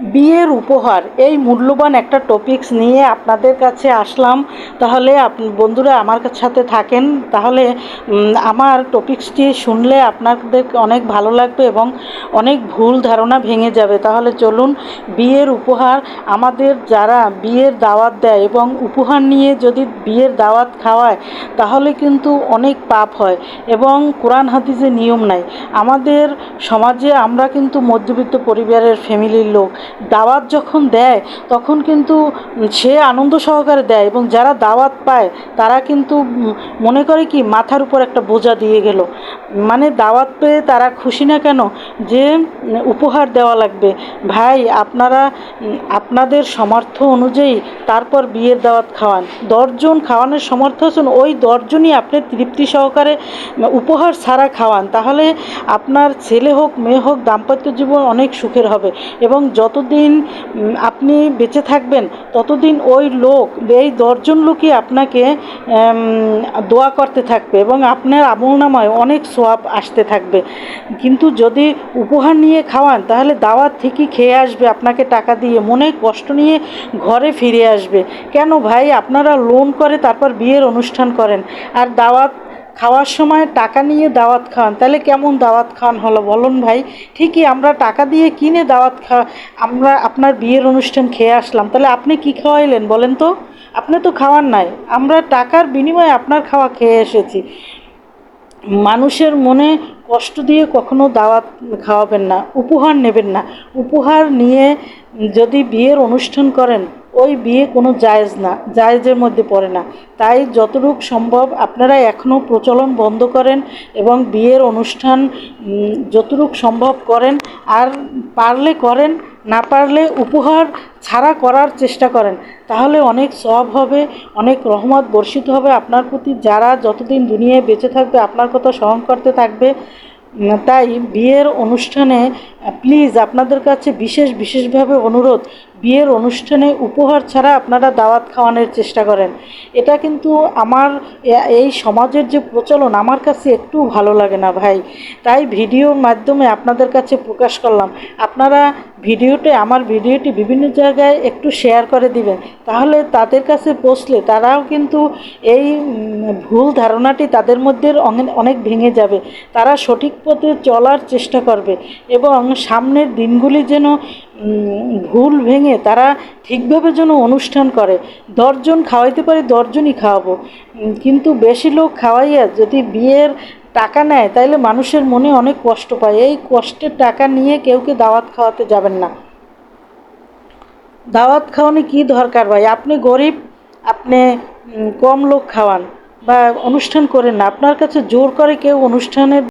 বিয়ের উপহার। এই মূল্যবান একটা টপিকস নিয়ে আপনাদের কাছে আসলাম। তাহলে বন্ধুরা আমার সাথে থাকেন। তাহলে আমার টপিক্সটি শুনলে আপনাদের অনেক ভালো লাগবে এবং অনেক ভুল ধারণা ভেঙে যাবে। তাহলে চলুন, বিয়ের উপহার আমাদের যারা বিয়ের দাওয়াত দেয় এবং উপহার নিয়ে যদি বিয়ের দাওয়াত খাওয়ায়, তাহলে কিন্তু অনেক পাপ হয় এবং কোরআন হাদিসে নিয়ম নাই। আমাদের সমাজে আমরা কিন্তু মধ্যবিত্ত পরিবারের ফ্যামিলির লোক। দাওয়াত যখন দেয়, তখন কিন্তু সে আনন্দ সহকারে দেয় এবং যারা দাওয়াত পায়, তারা কিন্তু মনে করে কি, মাথার উপর একটা বোঝা দিয়ে গেল। মানে দাওয়াত পেয়ে তারা খুশি না কেন? যে উম, উপহার দেওয়া লাগবে। ভাই আপনারা আপনাদের সামর্থ্য অনুযায়ী তারপর বিয়ের দাওয়াত খাওয়ান। দশজন খাওয়ানোর সামর্থ্য আছেন ওই দশজনই আপনি তৃপ্তি সহকারে উপহার ছাড়া খাওয়ান। তাহলে আপনার ছেলে হোক মেয়ে হোক দাম্পত্য জীবন অনেক সুখের হবে। এবং যতদিন আপনি বেঁচে থাকবেন ততদিন ওই লোক এই দশজন লোকই আপনাকে দোয়া করতে থাকবে এবং আপনার আমল নামায় অনেক সোয়াব আসতে থাকবে। কিন্তু যদি উপহার নিয়ে খাওয়ান, তাহলে দাওয়াত ঠিকই খেয়ে আসবে, আপনাকে টাকা দিয়ে মনে কষ্ট নিয়ে ঘরে ফিরে আসবে। কেন ভাই? আপনারা লোন করে তারপর বিয়ের অনুষ্ঠান করেন। আর দাওয়াত খাওয়ার সময় টাকা নিয়ে দাওয়াত খাওয়ান, তাহলে কেমন দাওয়াত খাওয়ান হলো বলুন ভাই? ঠিকই আমরা টাকা দিয়ে কিনে দাওয়াত খা আমরা আপনার বিয়ের অনুষ্ঠান খেয়ে আসলাম। তাহলে আপনি কি খাওয়াইলেন বলেন তো? আপনি তো খাওয়ার নাই। আমরা টাকার বিনিময়ে আপনার খাওয়া খেয়ে এসেছি। মানুষের মনে কষ্ট দিয়ে কখনো দাওয়াত খাওয়াবেন না, উপহার নেবেন না। উপহার নিয়ে যদি বিয়ের অনুষ্ঠান করেন, ওই বিয়ে কোনো জায়েজ না, জায়েজের মধ্যে পড়ে না। তাই যতটুকু সম্ভব আপনারা এখনও প্রচলন বন্ধ করেন এবং বিয়ের অনুষ্ঠান যতটুকু সম্ভব করেন। আর পারলে করেন না পারলে উপহার ছাড়া করার চেষ্টা করেন। তাহলে অনেক সব হবে, অনেক রহমত বর্ষিত হবে আপনার প্রতি। যারা যতদিন দুনিয়ায় বেঁচে থাকবে, আপনার কথা স্মরণ করতে থাকবে। তাই বিয়ের অনুষ্ঠানে প্লিজ আপনাদের কাছে বিশেষ, বিশেষভাবে অনুরোধ, বিয়ের অনুষ্ঠানে উপহার ছাড়া আপনারা দাওয়াত খাওয়ানোর চেষ্টা করেন। এটা কিন্তু আমার এই সমাজের যে প্রচলন, আমার কাছে একটু ভালো লাগে না ভাই। তাই ভিডিওর মাধ্যমে আপনাদের কাছে প্রকাশ করলাম। আপনারা ভিডিওতে, আমার ভিডিওটি বিভিন্ন জায়গায় একটু শেয়ার করে দিবেন। তাহলে তাদের কাছে পৌঁছলে তারাও কিন্তু এই ভুল ধারণাটি তাদের মধ্যে অনেক ভেঙে যাবে। তারা সঠিক পথে চলার চেষ্টা করবে এবং সামনের দিনগুলি যেন ভুল ভেঙে তারা ঠিকভাবে যেন অনুষ্ঠান করে। দশজন খাওয়াইতে পারি, দশজনই খাওয়াবো। কিন্তু বেশি লোক খাওয়াইয়া যদি বিয়ের টাকা নেয়, তাইলে মানুষের মনে অনেক কষ্ট পায়। এই কষ্টের টাকা নিয়ে কেউকে দাওয়াত খাওয়াতে যাবেন না। দাওয়াত খাওয়ানো কি দরকার ভাই? আপনি গরিব, আপনি কম লোক খাওয়ান বা অনুষ্ঠান করেন না। আপনার কাছে জোর করে কেউ অনুষ্ঠানের